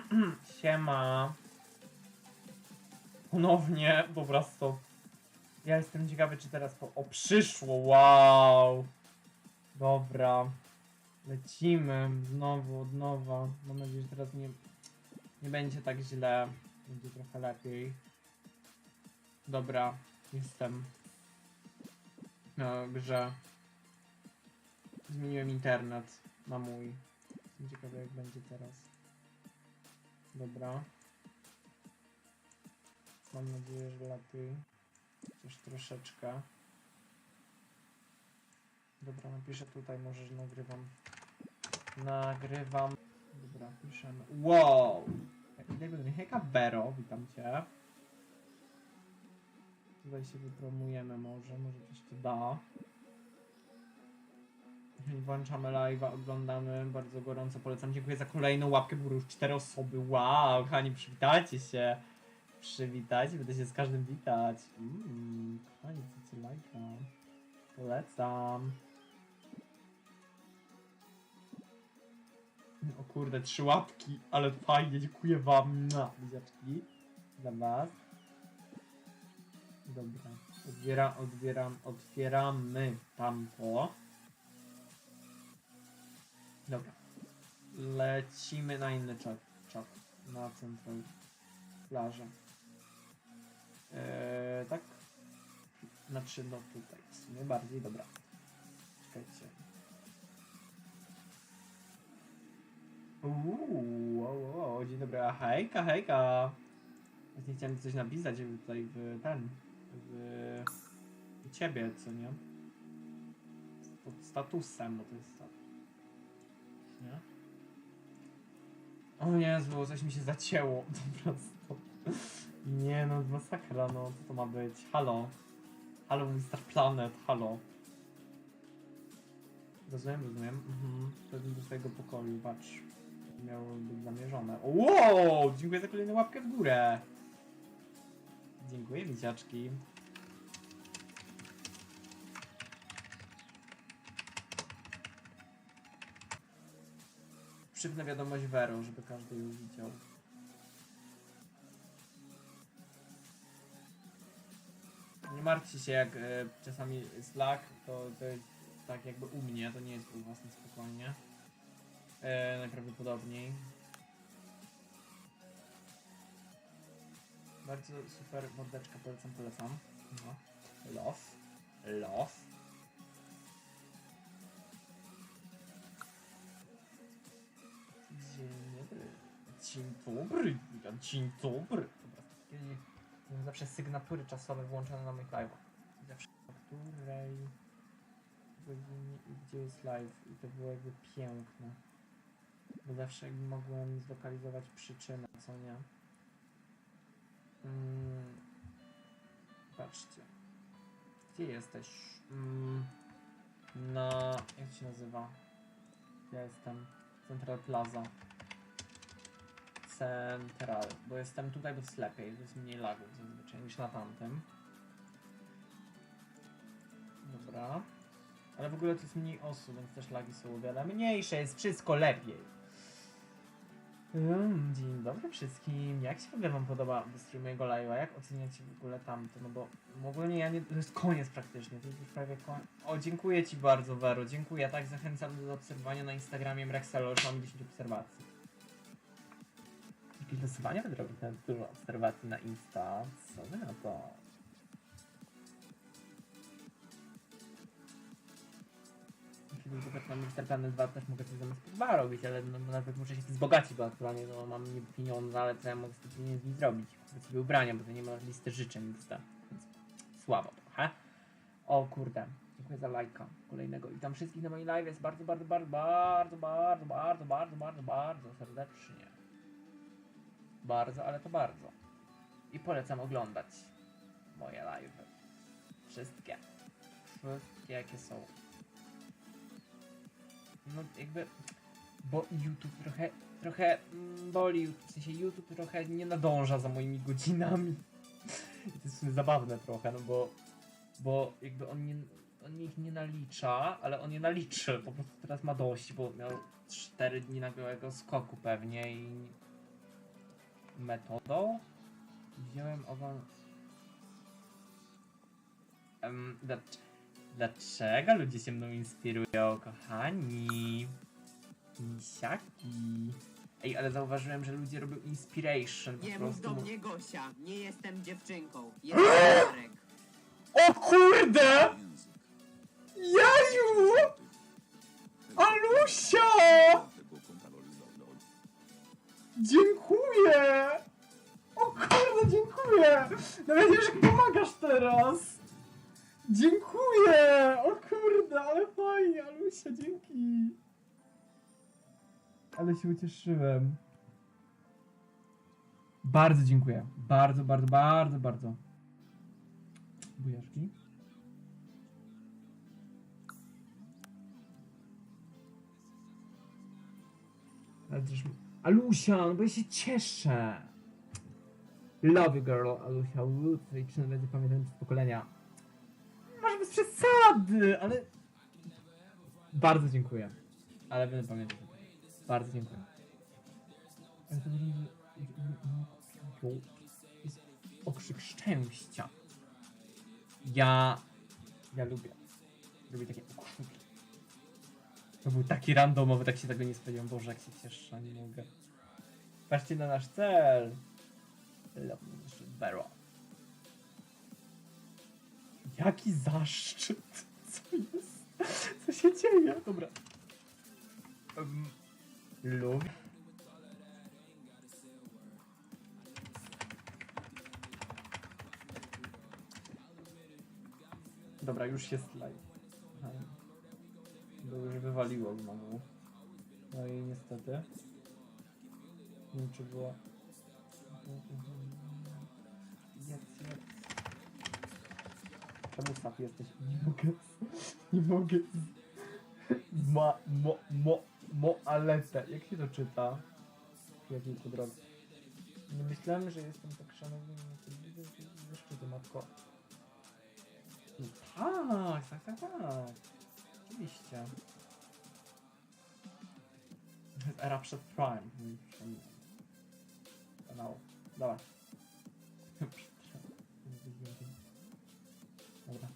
Siema. Ponownie, dobra, stop. Ja jestem ciekawy, czy teraz po... O, przyszło, wow. Dobra. Lecimy znowu, od nowa. Mam nadzieję, że teraz nie, nie będzie tak źle. Będzie trochę lepiej. Dobra, jestem na grze. Zmieniłem internet na mój. Jestem ciekawy, jak będzie teraz. Dobra. Mam nadzieję, że lepiej. Chociaż troszeczkę. Dobra, napiszę tutaj może, że nagrywam. Nagrywam. Dobra, piszemy. Wow! Hejka Bero, witam cię. Tutaj się wypromujemy może, może coś to da. Włączamy live'a, oglądamy, bardzo gorąco polecam. Dziękuję za kolejną łapkę, bo już cztery osoby. Wow, kochani, przywitajcie się. Przywitajcie, będę się z każdym witać. Mmm, kochani, chcecie lajka. Polecam. O kurde, trzy łapki, ale fajnie, dziękuję wam. Na, buziaczki. Dla was. Dobra. Odbiera, odbieram, otwieramy tamto. Dobra. Lecimy na inny czat. czat na central plażę. Eee, tak? Znaczy, no tutaj w sumie bardziej, dobra. Czekajcie. Uuu, wow, wow, dzień dobry, a hejka, hejka. Właśnie chciałem coś napisać tutaj w ten, w, ciebie, co nie? Pod statusem, bo to jest status. Nie? O Jezu, coś mi się zacięło, po prostu. Nie no, masakra, no, co to ma być? Halo. Halo, Mr. Planet, halo. Rozumiem, rozumiem. Mhm. Wchodzę do swojego pokoju, patrz. Miało być zamierzone. Wow! Dziękuję za kolejną łapkę w górę. Dziękuję, misiaczki. Przypnę wiadomość Wero, żeby każdy ją widział. Nie martwcie się, jak e, czasami jest to, to jest tak jakby u mnie, to nie jest u was spokojnie. E, najprawdopodobniej. Bardzo super mordeczka, polecam, polecam. No. Love. Love. Dzień dobry. Dzień dobry. Dobra, takie mam zawsze sygnatury czasowe włączone na moich live'ach. Zawsze o której godzinie i gdzie jest live. I to było jakby piękne. Bo zawsze jakby mogłem zlokalizować przyczynę, co nie? Mm, patrzcie. Gdzie jesteś? Mm, na... jak się nazywa? Ja jestem. Central Plaza. Central. Bo jestem tutaj, bo jest lepiej. Jest mniej lagów zazwyczaj niż na tamtym. Dobra. Ale w ogóle to jest mniej osób, więc też lagi są o wiele mniejsze. Jest wszystko lepiej. Dzień dobry wszystkim. Jak się w ogóle wam podoba stream mojego live'a? Jak oceniacie w ogóle tamto? No bo ogólnie ja nie... To jest koniec praktycznie. To jest już prawie koniec. O, dziękuję ci bardzo, Vero. Dziękuję. Tak, zachęcam do obserwowania na Instagramie Mrexelo. Już mam 10 obserwacji. Losowania będę robić na dużo obserwacji na Insta. Co wy na to? Jeśli bym popatrzył na. Planet 2, też mogę coś zamiast dwa robić, ale no, muszę się wzbogacić, bo aktualnie no, mam pieniądze, ale co ja mogę z tych pieniędzy zrobić? Kupić sobie ubrania, bo to nie ma listy życzeń, to, więc słabo trochę. O kurde, dziękuję za lajka kolejnego. I tam wszystkich na moim live jest bardzo, bardzo, bardzo, bardzo, bardzo, bardzo, bardzo, bardzo, bardzo serdecznie. Bardzo, ale to bardzo. I polecam oglądać moje live. Wszystkie. Wszystkie jakie są. No jakby, bo YouTube trochę, trochę mm, boli, w sensie YouTube trochę nie nadąża za moimi godzinami. I to jest zabawne trochę, no bo, bo jakby on nie, on ich nie nalicza, ale on je naliczy, po prostu teraz ma dość, bo miał 4 dni nagłego skoku pewnie i metodą wziąłem ogon... Um, dlac- dlaczego ludzie się mną inspirują, kochani? Misiaki. Ej, ale zauważyłem, że ludzie robią inspiration po Nie mów prostu. do mnie Gosia, nie jestem dziewczynką, jestem Marek. O kurde! Jaju! Alusia! Dziękuję! O kurde, dziękuję! Nawet jak pomagasz teraz! Dziękuję! O kurde, ale fajnie, Alusia, dzięki! Ale się ucieszyłem. Bardzo dziękuję. Bardzo, bardzo, bardzo, bardzo. Bujaszki. Ale też... Alusia, no bo ja się cieszę. Love you girl, Alusia. Tutaj trzy będzie pamiętam z pokolenia. Może bez przesady, ale... Bardzo dziękuję. Ale będę pamiętał. Bardzo dziękuję. Okrzyk szczęścia. Ja... Ja lubię. Lubię takie okrzyki. To był taki randomowy, tak się tego nie spodziewałem. Boże, jak się cieszę, nie mogę. Patrzcie na nasz cel. Barrow. Jaki zaszczyt. Co jest? Co się dzieje? Dobra. Um. Dobra, już się slaj. Bo już wywaliło znowu. No i niestety. Nie wiem czy było. Jedz, jedz. Czemu sap jesteś? Nie mogę. Nie mogę. Ma, mo, mo, mo, alete. Jak się to czyta? Jakiej to drogi? Nie myślałem, że jestem tak szanowny. Wiesz, czy to matko? No tak, tak, tak, tak. Oczywiście. To jest era przed Prime. Kanał. Dawaj. Dobra.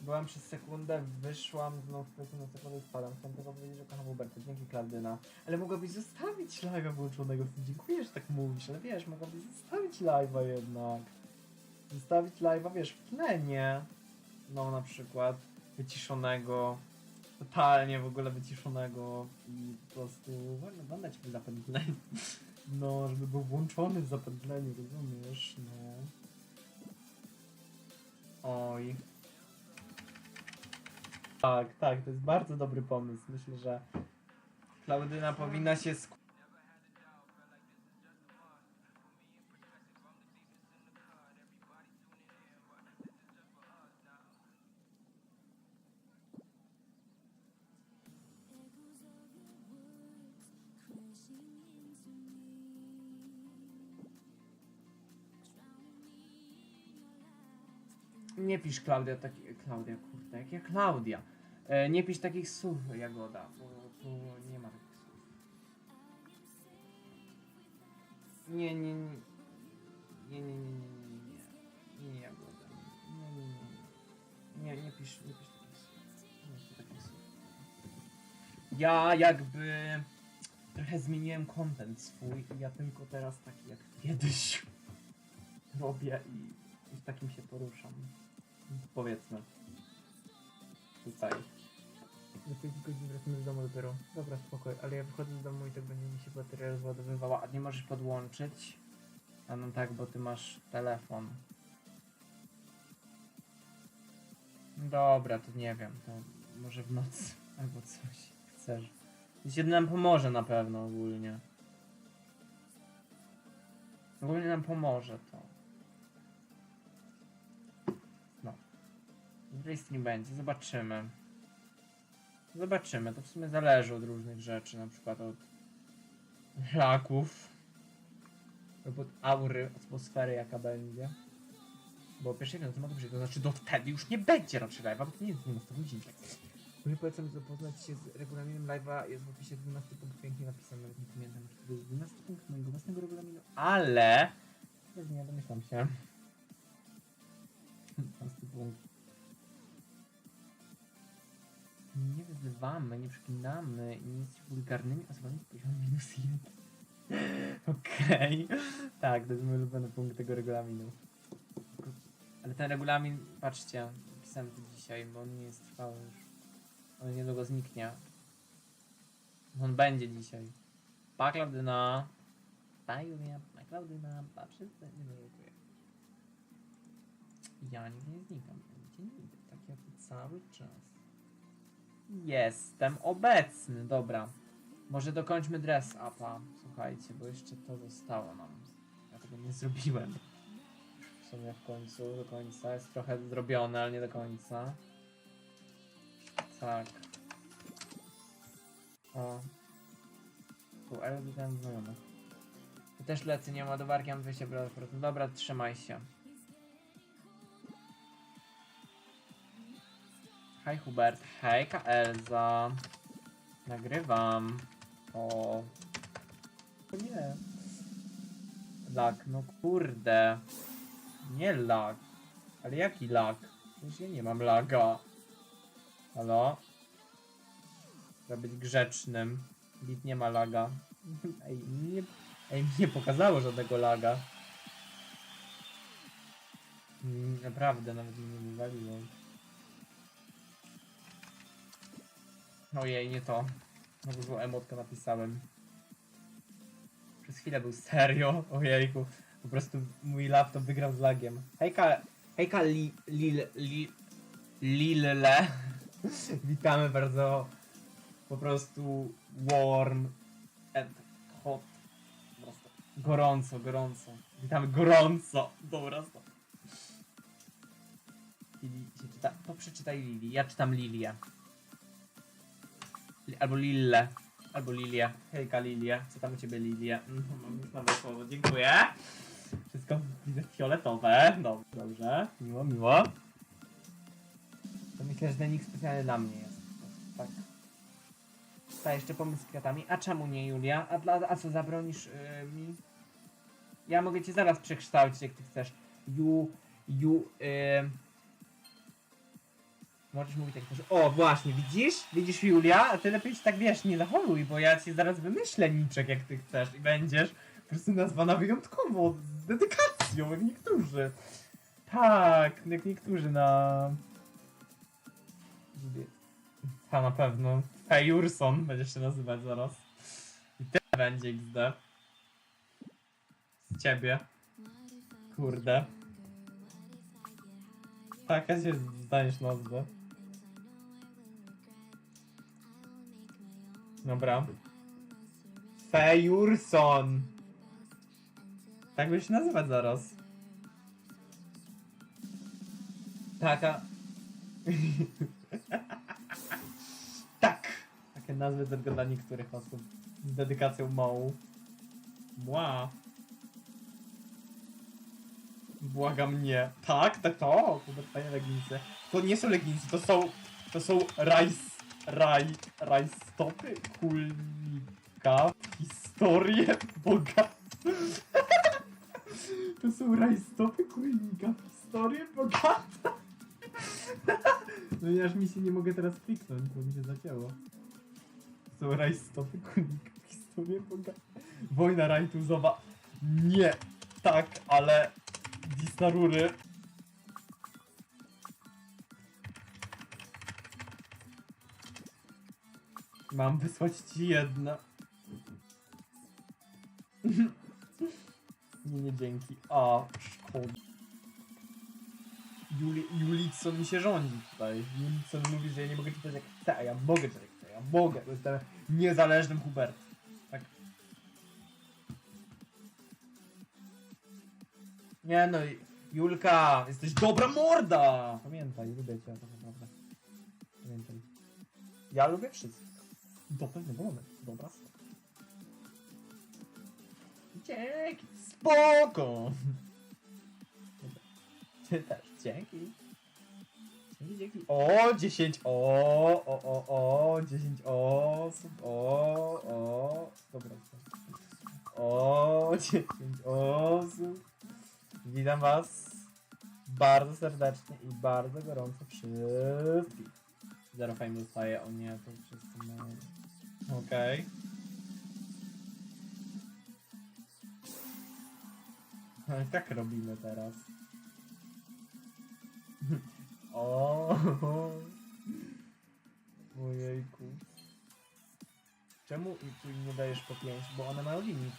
Byłem przez sekundę, wyszłam, znowu w na sekundę spadam. Chciałem tylko powiedzieć, że kocham Huberta. Dzięki Klaudyna. Ale mogłabyś zostawić live'a włączonego. Dziękuję, że tak mówisz, ale wiesz, mogłabyś zostawić live'a jednak. Zostawić live'a, wiesz, w tle, nie? No na przykład wyciszonego, totalnie w ogóle wyciszonego i po prostu oglądać w zapętleniu. No, żeby był włączony w zapętleniu, rozumiesz? No. Oj. Tak, tak, to jest bardzo dobry pomysł. Myślę, że Klaudyna powinna się skupić. Pisz Klaudia taki. Klaudia, kurde, jak ja Klaudia. E, nie pisz takich słów, Jagoda, bo tu nie ma takich słów. Nie, nie, nie. Nie, nie, nie, nie, nie, nie. Nie, Jagoda. Nie, nie, nie. Nie, nie pisz, nie pisz takich słów. Nie pisz takich słów. Ja jakby trochę zmieniłem content swój i ja tylko teraz taki jak kiedyś robię i, i takim się poruszam. Powiedzmy. Tutaj. Za 5 godzin wracamy do domu dopiero. Dobra, spokoj, ale ja wychodzę z domu i tak będzie mi się bateria rozładowywała, a nie możesz podłączyć? A no tak, bo ty masz telefon. Dobra, to nie wiem, to może w nocy albo coś chcesz. Jeśli nam pomoże na pewno ogólnie. Ogólnie nam pomoże to. Z nie będzie, zobaczymy. Zobaczymy, to w sumie zależy od różnych rzeczy, na przykład od laków. Od aury, atmosfery jaka będzie. Bo pierwszej nocy mogę przyjść, to znaczy do wtedy już nie będzie raczej live'a, bo to nie jest 12 godzin. Jeżeli polecam zapoznać się z regulaminem live'a, jest w opisie 12 punkt pięknie napisane, nawet nie pamiętam, czy to jest 12 punkt mojego własnego regulaminu, ale... Nie domyślam się. Wyzywamy, nie przeklinamy jesteśmy wulgarnymi osobami z poziomu minus 1. Okej. Tak, to jest mój ulubiony punkt tego regulaminu. Ale ten regulamin, patrzcie, pisałem to dzisiaj, bo on nie jest trwały już. On niedługo zniknie. On będzie dzisiaj. Pa Klaudyna. Pa Julia, pa Klaudyna, pa wszyscy. Nie żartuję. Ja nigdzie nie znikam. Nigdzie nie idę. Tak jak cały czas. Jestem obecny, dobra. Może dokończmy dress upa. Słuchajcie, bo jeszcze to zostało nam. Ja tego nie zrobiłem. W sumie w końcu, do końca. Jest trochę zrobione, ale nie do końca. Tak. O. Tu, widziałem znajomych. Ja też lecę, nie ma ładowarki, mam 200%. Dobra, trzymaj się. Hej Hubert, hejka Elza. Nagrywam. O. O nie. Lag, no kurde. Nie lag. Ale jaki lag? Przecież ja nie mam laga. Halo? Trzeba być grzecznym. Bit nie ma laga. Ej, nie, ej, nie pokazało żadnego laga. Mm, Naprawdę, nawet mnie nie wywaliło. Ojej, nie to. Znowu złą emotkę napisałem. Przez chwilę był serio. Ojejku. Po prostu mój laptop wygrał z lagiem. Hejka, hejka li, lil, li, lille. Witamy bardzo po prostu warm and hot. Gorąco, gorąco. Witamy gorąco. Dobra, stop. Lili się czyta. To przeczytaj Lili. Ja czytam Lilię. Albo Lille. Albo Lilię. Hejka Lilię. Co tam u ciebie Lilię? Mm, Mam już nowe słowo. Dziękuję. Wszystko widzę fioletowe. Dobrze, dobrze. Miło, miło. To myślę, że ten nick specjalny dla mnie jest. Tak. Ta jeszcze pomysł z kwiatami. A czemu nie, Julia? A, dla, a co zabronisz yy, mi? Ja mogę cię zaraz przekształcić, jak ty chcesz. Ju, ju, yy... Możesz mówić jak chcesz. O, właśnie, widzisz? Widzisz, Julia? A ty lepiej się tak, wiesz, nie zachowuj, bo ja ci zaraz wymyślę niczek, jak ty chcesz i będziesz po prostu nazwana wyjątkowo, z dedykacją, jak niektórzy. Tak, jak niektórzy na... Ta na pewno. Fejurson będziesz się nazywać zaraz. I tyle będzie XD. Z ciebie. Kurde. Taka się zdaniesz nazwę. Dobra. Fejurson. Tak by się nazywać zaraz. Taka. tak! Takie nazwy tylko dla niektórych osób. Z dedykacją małą. Mła. Błagam nie. Tak, tak, to. Kubek fajne leginsy. To nie są leginsy, to są. To są rajs. Raj. Rajstopy kulnika. Historię Boga. To są rajstopy kulnika. Historię Boga. No i aż mi się nie mogę teraz kliknąć, bo mi się zacięło. To są rajstopy kulnika. Historię Boga. Wojna rajtuzowa. Nie. Tak, ale Disnarury. Mam wysłać ci jedno. nie, nie dzięki. A, szkoda. Juli, Julicon mi się rządzi tutaj. Julicon mówi, że ja nie mogę czytać jak chcę, a ja mogę czytać jak chcę. Ja mogę, bo jestem niezależnym Hubert. Tak. Nie no, Julka, jesteś dobra morda! Pamiętaj, lubię cię tak naprawdę. Pamiętaj. Ja lubię wszystkich. Do pewnego momentu. Dobra. Dzięki. Spoko. Ty też. Dzięki. Dzięki, dzięki. O, 10, o, o, o, o, 10 osób, o, o, dobra. O, 10 osób. Witam was bardzo serdecznie i bardzo gorąco wszystkich. Zero fame dostaje, o nie, to wszyscy mają. Okej. No i tak robimy teraz. O, Ojejku. Czemu tu nie dajesz po 5? Bo one mają limit.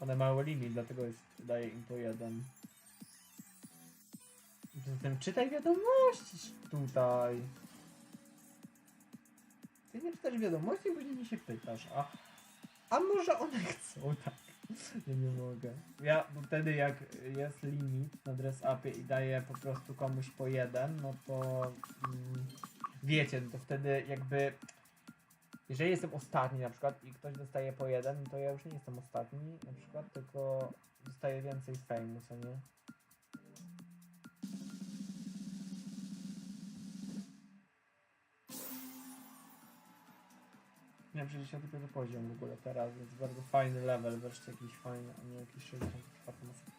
One mają limit, dlatego jest, daję im po jeden. Zatem czytaj wiadomości tutaj. Ty nie czytasz wiadomości, później się pytasz, a, a może one chcą, tak. Ja nie mogę. Ja, wtedy jak jest limit na dress upie i daję po prostu komuś po jeden, no to mm, wiecie, no to wtedy jakby jeżeli jestem ostatni na przykład i ktoś dostaje po jeden, to ja już nie jestem ostatni na przykład, tylko dostaję więcej fejmu, co nie? Miałem 65 poziom w ogóle teraz, więc bardzo fajny level, wreszcie jakiś fajny, a nie jakiś 64 masakra.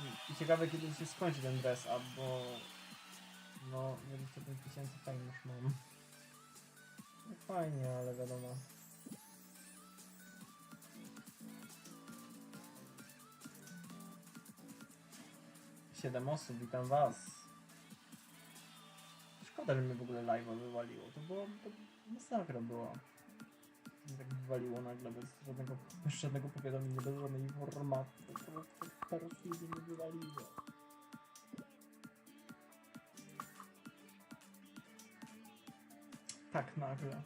I- I ciekawe kiedy się skończy ten dress up, bo no 25 tysięcy fajnie już mam. No fajnie, ale wiadomo. Siedem osób, witam was. Szkoda, że mnie w ogóle live'a wywaliło. To było, to masakra była. Tak wywaliło nagle bez żadnego, bez żadnego powiadomienia, bez żadnej informacji. Po prostu mnie wywaliło. Tak nagle.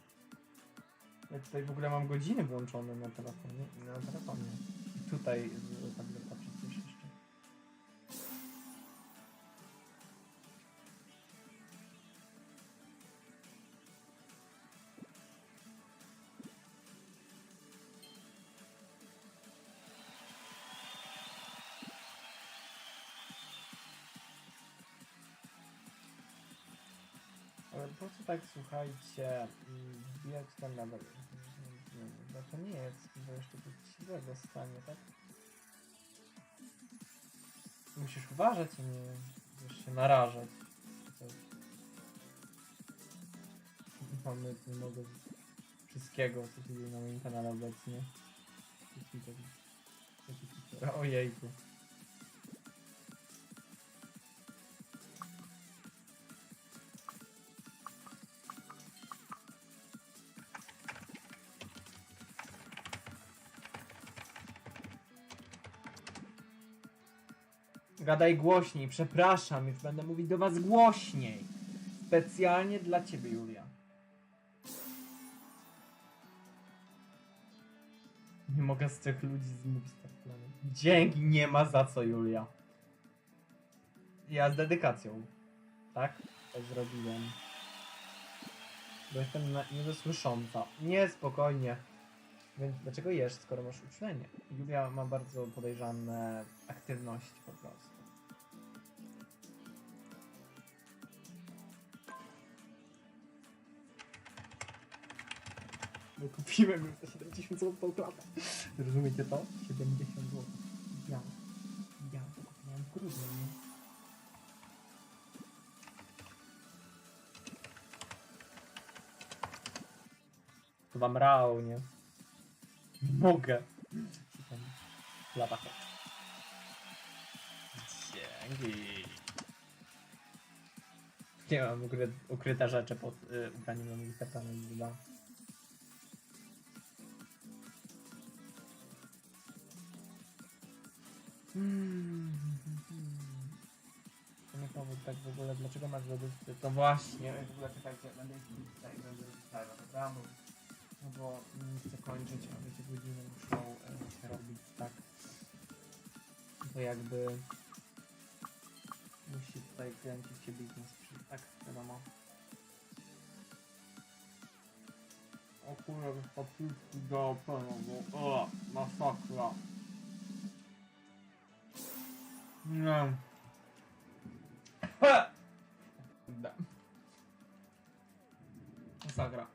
Ja tutaj w ogóle mam godziny włączone na telefonie. Na telefonie. I tutaj tak słuchajcie, mm, level? Nie wiem, Bo to nie jest, bo jeszcze coś złego stanie, tak? Musisz uważać, a nie wiesz, się narażać. Mamy, nie mogę wszystkiego, co się dzieje na moim kanale obecnie. Ojejku. Gadaj głośniej, przepraszam, już będę mówić do was głośniej. Specjalnie dla ciebie, Julia. Nie mogę z tych ludzi zmówić tak planu. Dzięki, nie ma za co, Julia. Ja z dedykacją. Tak? To zrobiłem. Bo jestem na- niedosłysząca. Nie, spokojnie. Więc dlaczego jesz, skoro masz uczulenie? Julia ma bardzo podejrzane aktywności po prostu. Bo kupiłem już za 70 zł tą klatę. Rozumiecie to? 70 zł. Ja. Ja to kupiłem w grudniu, nie? To wam rał, nie? Nie mogę. Chodź. Dzięki. Nie mam ukry, ukryte rzeczy pod y, ubraniem na moich lodówkę? To właśnie, w ogóle czekajcie, będę tutaj, będę robić live'a, dobra? No bo nie chcę kończyć, a wiecie, godziny muszą e, się robić tak. Bo jakby musi tutaj kręcić się biznes, tak wiadomo. O kurwa, papuszki do bo o, masakra. No. Kurde. Masakra.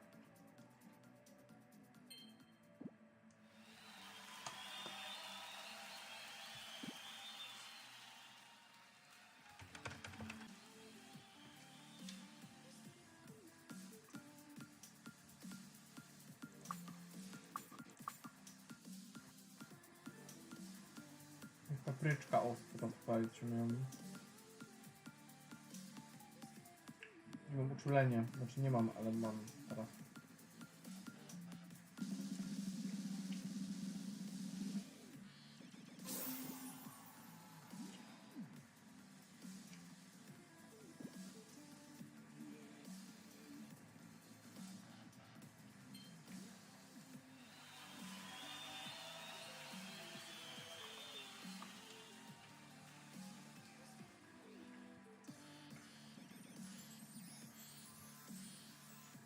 Papryczka ostra tutaj Mam uczulenie, znaczy nie mam, ale mam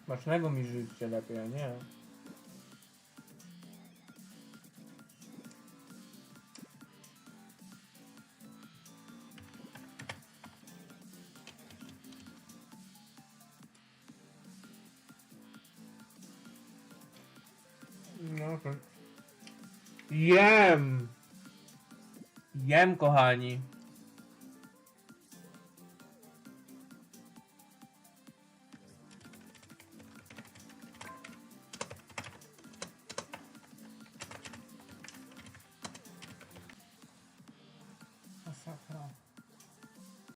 Smacznego mi życie lepiej, a nie? No. Jem! Jem, kochani.